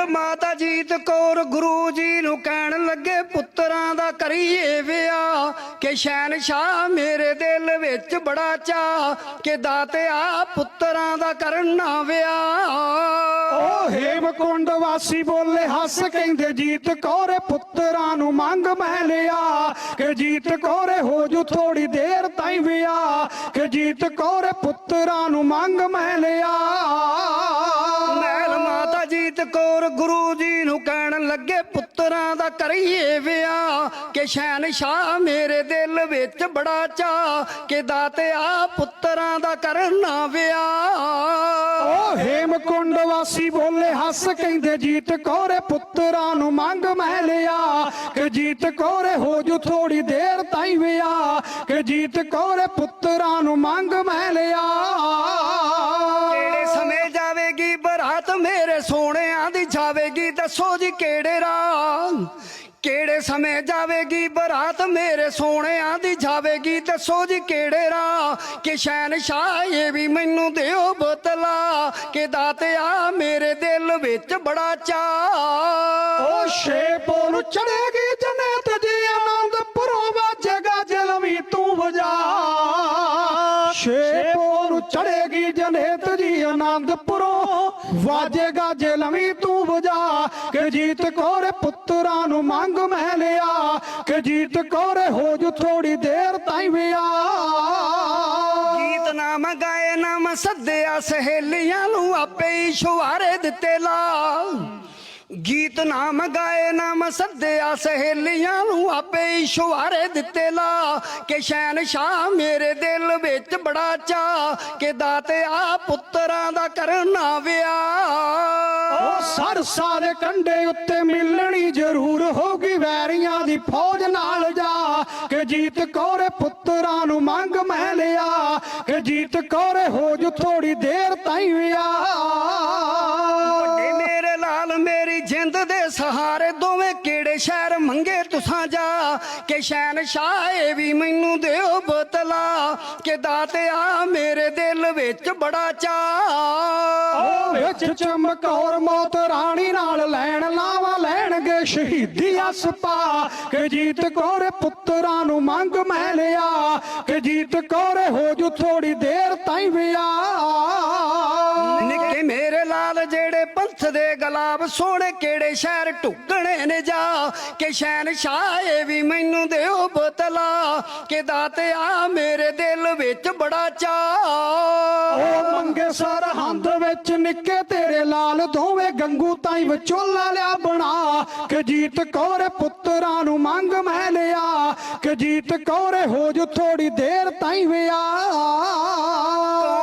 ਮਹਿਲ ਮਾਤਾ ਜੀਤ ਕੌਰ ਗੁਰੂ ਜੀ ਨੂੰ ਕਹਿਣ ਲੱਗੇ, ਪੁੱਤਰਾਂ ਦਾ ਕਰੀਏ ਵਿਆਹ। ਕਿ ਸ਼ਾਹ ਮੇਰੇ ਦਿਲ ਵਿੱਚ ਬੜਾ ਚਾ ਕਿ ਦਾਤਿਆ ਪੁੱਤਰਾਂ ਦਾ ਕਰਨਾ ਵਿਆਹ। ਓ ਹੇਮਕੁੰਡ ਵਾਸੀ ਬੋਲੇ ਹੱਸ ਕਹਿੰਦੇ, ਜੀਤ ਕੌਰ ਪੁੱਤਰਾਂ ਨੂੰ ਮੰਗ ਮੈਂ ਲਿਆ। ਕਿ ਜੀਤ ਕੌਰ ਹੋ ਜੂ ਥੋੜੀ ਦੇਰ ਤਾਈ ਵਿਆਹ। ਕਿ ਜੀਤ ਕੌਰ ਪੁੱਤਰਾਂ ਨੂੰ ਮੰਗ ਮੈਂ ਲਿਆ। ਕੌਰ ਗੁਰੂ ਜੀ ਨੂੰ ਕਹਿਣ ਲੱਗੇ, ਪੁੱਤਰਾਂ ਦਾ ਕਰੀਏ ਵਿਆਹ। ਕਿ ਸ਼ਹਿਨशाह ਮੇਰੇ ਦਿਲ ਵਿੱਚ ਬੜਾ ਚਾਹ ਕਿ ਦਾਤਿਆ ਪੁੱਤਰਾਂ ਦਾ ਕਰਨਾ ਵਿਆਹ। ਓ ਹੇਮਕੁੰਡ ਵਾਸੀ ਬੋਲੇ ਹੱਸ ਕਹਿੰਦੇ, ਜੀਤ ਕੌਰੇ ਪੁੱਤਰਾਂ ਨੂੰ ਮੰਗ ਮੈਂ ਲਿਆ ਕਿ ਜੀਤ ਕੌਰੇ ਹੋ ਜੂ ਥੋੜੀ ਦੇਰ ਤਾਈ ਵਿਆਹ। ਕਿ ਜੀਤ ਕੌਰੇ ਪੁੱਤਰਾਂ ਸੋਹਣਿਆਂ ਦੀ ਜਾਵੇਗੀ ਦੱਸੋ ਜੀ ਕਿਹੜੇ ਰਾਹ? ਕਿਹੜੇ ਸਮੇਂ ਜਾਵੇਗੀ ਬਰਾਤ ਮੇਰੇ ਸੋਹਣਿਆਂ ਦੀ ਜਾਵੇਗੀ ਦੱਸੋ ਜੀ ਕਿਹੜੇ ਰਾਹ? ਕਿ ਸ਼ਹਿਨशाह ਇਹ ਵੀ ਮੈਨੂੰ ਦਿਓ ਬਤਲਾ ਕਿ ਦਾਤਿਆ ਮੇਰੇ ਦਿਲ ਵਿੱਚ ਬੜਾ ਚਾਹ ਓ ਸ਼ੇਪੋਂ ਚੜੇਗੀ ਜਨੇਤ ਜੀ ਆਨੰਦਪੁਰੋਂ ਵਾਜੇਗਾ ਜਲਵੀ ਤੂੰ ਵਜਾ। ਸ਼ੇਪੋਂ ਚੜੇਗੀ ਜਨੇਤ ਜੀ ਆਨੰਦਪੁਰੋਂ। ਵਾਜੇਗਾ ਜਲਵੀ ਤੂੰ ਵਜਾ। ਕਿ ਜੀਤ ਕੋਰੇ ਪੁੱਤਰਾਂ ਨੂੰ ਮੰਗ ਮੈਂ ਲਿਆ। ਕਿ ਜੀਤ ਕੋਰੇ ਹੋ ਜੂ ਥੋੜੀ ਦੇਰ ਤਾਈ ਵਿਆਹ। ਗੀਤ ਨਾ ਮਗਾਏ ਨਾ ਮੈਂ ਸਹੇਲੀਆਂ ਨੂੰ ਆਪੇ ਹੀ ਸ਼ੁਹਾਰੇ ਦਿੱਤੇ ਲਾ ਗੀਤ ਨਾਮ ਗਾਏ, ਨਾਮ ਮੈਂ ਸੱਦਿਆ, ਸਹੇਲੀਆਂ ਨੂੰ ਆਪੇ ਹੀ ਦਿੱਤੇ ਲਾ। ਕਿ ਸ਼ਹਿਨशाह ਮੇਰੇ ਦਿਲ ਵਿੱਚ ਬੜਾ ਚਾ, ਕਿ ਦਾਤਿਆ ਪੁੱਤਰਾਂ ਦਾ ਕਰਨਾ ਵਿਆਹ ਉਹ ਸਰਸਾ ਦੇ ਕੰਡੇ ਉੱਤੇ ਮਿਲਣੀ ਜ਼ਰੂਰ ਹੋਗੀ ਵੈਰੀਆਂ ਦੀ ਫੌਜ ਨਾਲ ਜਾ। ਕਿ ਜੀਤ ਕੌਰੇ ਪੁੱਤਰਾਂ ਨੂੰ ਮੰਗ ਮੈਂ ਲਿਆ ਕਿ ਜੀਤ ਕੌਰੇ ਹੋ ਜੂ ਥੋੜੀ ਦੇਰ ਤਾਈ ਵਿਆਹ ਦੋਵੇਂ ਕਿਹੜੇ ਸ਼ਹਿਰ ਮੰਗੇ ਤੁਸਾਂ ਜਾ? ਕਿ ਸ਼ਹਿਨशाह ਇਹ ਵੀ ਮੈਨੂੰ ਦਿਓ ਬਤਲਾ। ਕਿ ਦਾਤਿਆ ਮੇਰੇ ਦਿਲ ਵਿੱਚ ਬੜਾ ਚਾਹ ਵਿੱਚ ਚਮਕੌਰ ਮੌਤ ਰਾਣੀ ਨਾਲ ਲੈਣ ਲਾਵਾ ਲੈਣਗੇ ਸ਼ਹੀਦੀ ਅਸਪਾ। ਕਿ ਜੀਤ ਕੌਰੇ ਪੁੱਤਰਾਂ ਨੂੰ ਮੰਗ ਮੈਂ ਲਿਆ। ਕਿ ਜੀਤ ਕੌਰੇ ਹੋ ਜੂ ਥੋੜੀ ਦੇਰ ਤਾਈ ਵਿਆਹ। ਨਿੱਕੇ ਮੇਰੇ ਜਿਹੜੇ ਪੰਥ ਦੇ ਗੁਲਾਬ ਸੋਹਣੇ ਕਿਹੜੇ ਸ਼ਹਿਰ ਢੁੱਕਣੇ ਨੇ ਜਾ? ਕਿ ਸ਼ਹਿਨशाह ਇਹ ਵੀ ਮੈਨੂੰ ਦਿਓ ਬਤਲਾ, ਕਿ ਦਾਤਿਆ ਮੇਰੇ ਦਿਲ ਵਿੱਚ ਬੜਾ ਚਾਹ ਉਹ ਮੰਗੇ ਸਰਹੰਦ ਵਿੱਚ ਨਿੱਕੇ ਤੇਰੇ ਲਾਲ, ਦੋਵੇਂ ਗੰਗੂ ਤਾਈ ਵਿਚੋਲਾ ਲਿਆ ਬਣਾ। ਕਿ ਜੀਤ ਕੌਰੇ ਪੁੱਤਰਾਂ ਨੂੰ ਮੰਗ ਮੈਂ ਲਿਆ। ਕਿ ਜੀਤ ਕੌਰੇ ਹੋ ਜੂ ਥੋੜੀ ਦੇਰ ਤਾਈ ਵਿਆਹ।